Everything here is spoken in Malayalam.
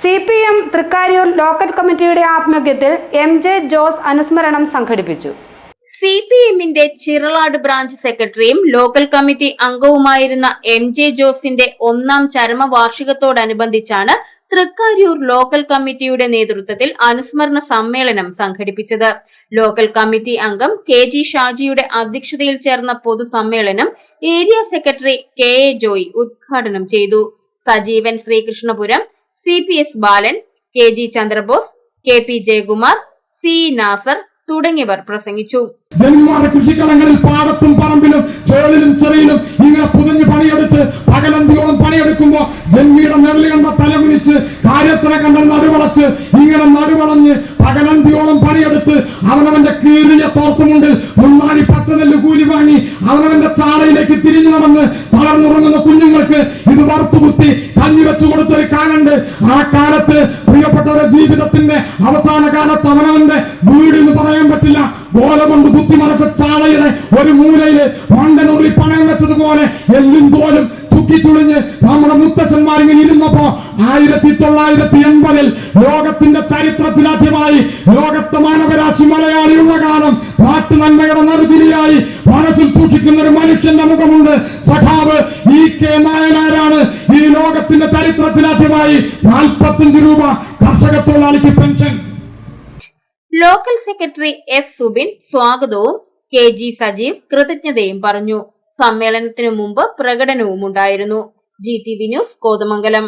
C P M Thrikkariyur local കമ്മിറ്റിയുടെ ആഭിമുഖ്യത്തിൽ എം ജെ ജോസ് അനുസ്മരണം സംഘടിപ്പിച്ചു. സി പി എമ്മിന്റെ ചിറളാട് ബ്രാഞ്ച് സെക്രട്ടറിയും ലോക്കൽ കമ്മിറ്റി അംഗവുമായിരുന്ന എം ജെ ജോസിന്റെ ഒന്നാം ചരമവാർഷികത്തോടനുബന്ധിച്ചാണ് തൃക്കാര്യൂർ ലോക്കൽ കമ്മിറ്റിയുടെ നേതൃത്വത്തിൽ അനുസ്മരണ സമ്മേളനം സംഘടിപ്പിച്ചത്. ലോക്കൽ കമ്മിറ്റി അംഗം കെ ജി ഷാജിയുടെ അധ്യക്ഷതയിൽ ചേർന്ന പൊതുസമ്മേളനം area secretary K A Joy ഉദ്ഘാടനം ചെയ്തു. Sajeevan Sreekrishnapuram C P S Balan K G Chandrabose K P Jayakumar C Nasar തുടങ്ങിയവർ പ്രസംഗിച്ചു. ജന്മാരുടെ കൃഷിക്കളങ്ങളിൽ പാടത്തും പറമ്പിലും ചേളിലും ചെറിയിലും ഇങ്ങനെ പുതഞ്ഞ് പണിയെടുത്ത് പകലന്തിയോളം പണിയെടുക്കുമ്പോ ജന്മിയുടെ നെല്ല് കണ്ട തലകുനിച്ച് കാര്യസ്ഥല കണ്ട നടുവളച്ച് ഇങ്ങനെ നടുവളഞ്ഞ് പകലന്തിയോളം പണിയെടുത്ത് അവനവന്റെ കീറിയ തോർത്തുമുണ്ടിൽ മുന്നാടി പച്ചനെല്ല് കൂലി വാങ്ങി അവനവന്റെ ചാളയിലേക്ക് തിരിഞ്ഞു നടന്ന് തളർന്നുറങ്ങുന്ന കുഞ്ഞുങ്ങൾക്ക് ഇത് വറുത്തുകുത്തി കാലുണ്ട് ആ കാലത്ത് പ്രിയപ്പെട്ടവരുടെ ജീവിതത്തിന്റെ അവസാന കാലത്ത് അവനവന്റെ വീട് എന്ന് പറയാൻ പറ്റില്ല. ഓല കൊണ്ട് കുത്തിമറച്ച ചാളയുടെ ഒരു മൂലയിൽ മണ്ടനുള്ളി പണയം വെച്ചതുപോലെ എല്ലും തോലും ചുക്കിച്ചുളിഞ്ഞ് നമ്മുടെ മുത്തച്ഛന്മാരിങ്ങനെ ഇരുന്നപ്പോ ആയിരത്തി തൊള്ളായിരത്തി എൺപതിൽ ലോകത്തിന്റെ ചരിത്രത്തിലാദ്യമായി ലോകത്തെ മാനവരാശി മലയാളിയുള്ള കാലം നാട്ടുനന്മയുടെ നറുചിരിയായി മനസ്സിൽ സൂക്ഷിക്കുന്ന ഒരു മനുഷ്യന്റെ മുഖമുണ്ട്. സഖാവ് ഇ കെ ഈ ലോകത്തിന്റെ ചരിത്രത്തിലാദ്യമായി നാൽപ്പത്തിയഞ്ച് രൂപ കർഷക തൊഴിലാളിക്ക് pension. Local secretary S Subin സ്വാഗതവും കെ ജി സജീവ് കൃതജ്ഞതയും പറഞ്ഞു. സമ്മേളനത്തിനു മുമ്പ് പ്രകടനവും ഉണ്ടായിരുന്നു. G T V news Kothamangalam.